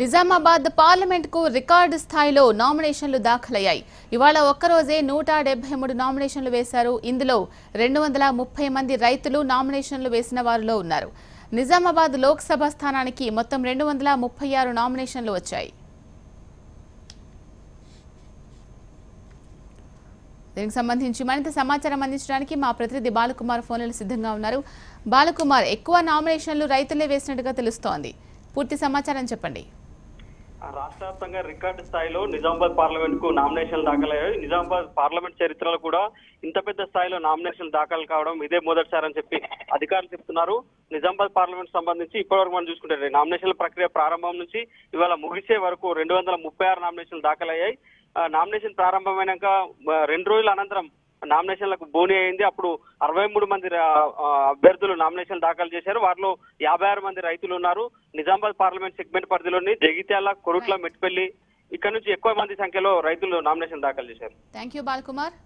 Nizamabad పార్లమెంట్కు record స్థాయిలో నామినేషన్లు దాఖలయ్యాయి. ఇవాళ ఒక్కరోజే నూట డెబ్బై మూడు నామినేషన్లు వేశారు. ఇందులో రెండు వందల ముప్పై మంది రైతులు నామినేషన్లు వేసిన వారిలో ఉన్నారు. నిజామాబాద్ లోక్సభ స్థానానికి మొత్తం రెండు వందల ముప్పై ఆరు నామినేషన్లు వచ్చాయి. దీనికి సంబంధించి మరింత సమాచారం అందించడానికి మా ప్రతినిధి బాలకుమార్ ఫోన్లు సిద్ధంగా ఉన్నారు. బాలకుమార్ ఎక్కువ నామినేషన్లు రైతులే వేసినట్టుగా తెలుస్తోంది. పూర్తి సమాచారం చెప్పండి. రాష్ట్ర వ్యాప్తంగా రికార్డు స్థాయిలో నిజామాబాద్ పార్లమెంట్కు నామినేషన్లు దాఖలయ్యాయి. నిజామాబాద్ పార్లమెంట్ చరిత్రలో కూడా ఇంత పెద్ద స్థాయిలో నామినేషన్లు దాఖలు కావడం ఇదే మొదటిసారి అని చెప్పి అధికారులు చెప్తున్నారు. నిజామాబాద్ పార్లమెంట్ సంబంధించి ఇప్పటివరకు మనం చూసుకుంటే నామినేషన్ల ప్రక్రియ ప్రారంభం నుంచి ఇవాళ ముగిసే వరకు రెండు వందల ముప్పై ఆరు నామినేషన్లు దాఖలయ్యాయి. ఆ, నామినేషన్ ప్రారంభమైనాక రెండు రోజుల అనంతరం నామినేషన్లకు బోని అయింది. అప్పుడు అరవై మూడు మంది అభ్యర్థులు నామినేషన్ దాఖలు చేశారు. వారిలో యాభై ఆరు మంది రైతులు ఉన్నారు. నిజామాబాద్ పార్లమెంట్ సెగ్మెంట్ పరిధిలోని జగిత్యాల కొరుట్ల మెట్పల్లి ఇక్కడ నుంచి ఎక్కువ మంది సంఖ్యలో రైతులు నామినేషన్ దాఖలు చేశారు. Thank you Balakumar.